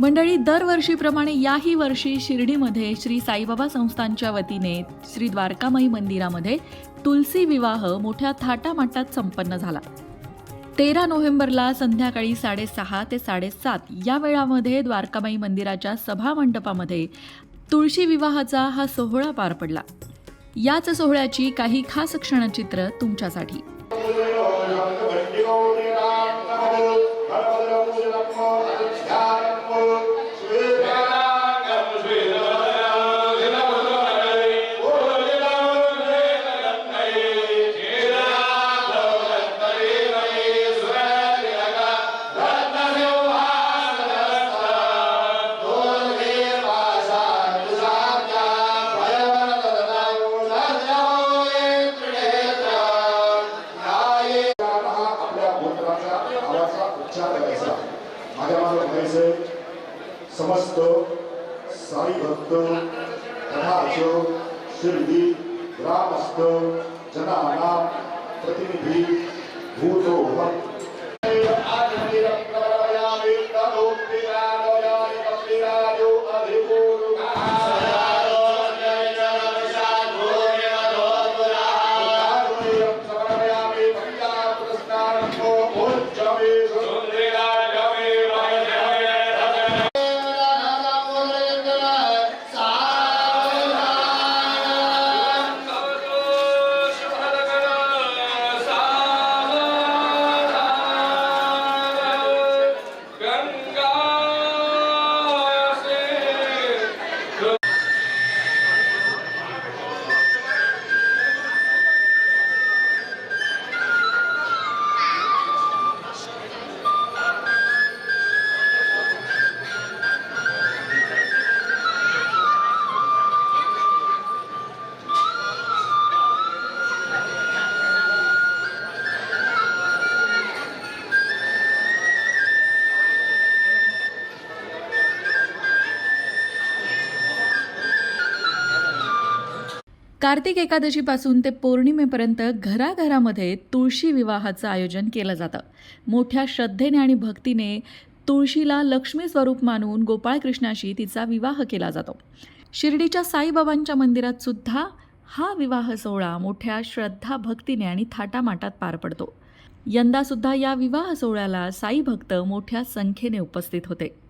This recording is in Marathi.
मंडळी दरवर्षीप्रमाणे याही वर्षी शिर्डीमध्ये श्री साईबाबा संस्थांच्या वतीने श्री द्वारकामाई मंदिरामध्ये तुलसी विवाह मोठ्या थाटामाटात संपन्न झाला. तेरा नोव्हेंबरला संध्याकाळी साडेसहा ते साडेसात या वेळामध्ये द्वारकामाई मंदिराच्या सभा मंडपामध्ये तुळशी विवाहाचा हा सोहळा पार पडला. याच सोहळ्याची काही खास क्षणचित्र तुमच्यासाठी. से समस्त साई भक्त तथाच शिर्डी ग्रामस्थ जनाना प्रतिनिधि भूतो कार्तिक एकादशीपासून ते पौर्णिमेपर्यंत घराघरामध्ये तुळशी विवाहाचं आयोजन केलं जातं. मोठ्या श्रद्धेने आणि भक्तीने तुळशीला लक्ष्मी स्वरूप मानून गोपाळकृष्णाशी तिचा विवाह केला जातो. शिर्डीच्या साईबाबांच्या मंदिरात सुद्धा हा विवाह सोहळा मोठ्या श्रद्धा भक्तीने आणि थाटामाटात पार पडतो. यंदासुद्धा या विवाह सोहळ्याला साई भक्त मोठ्या संख्येने उपस्थित होते.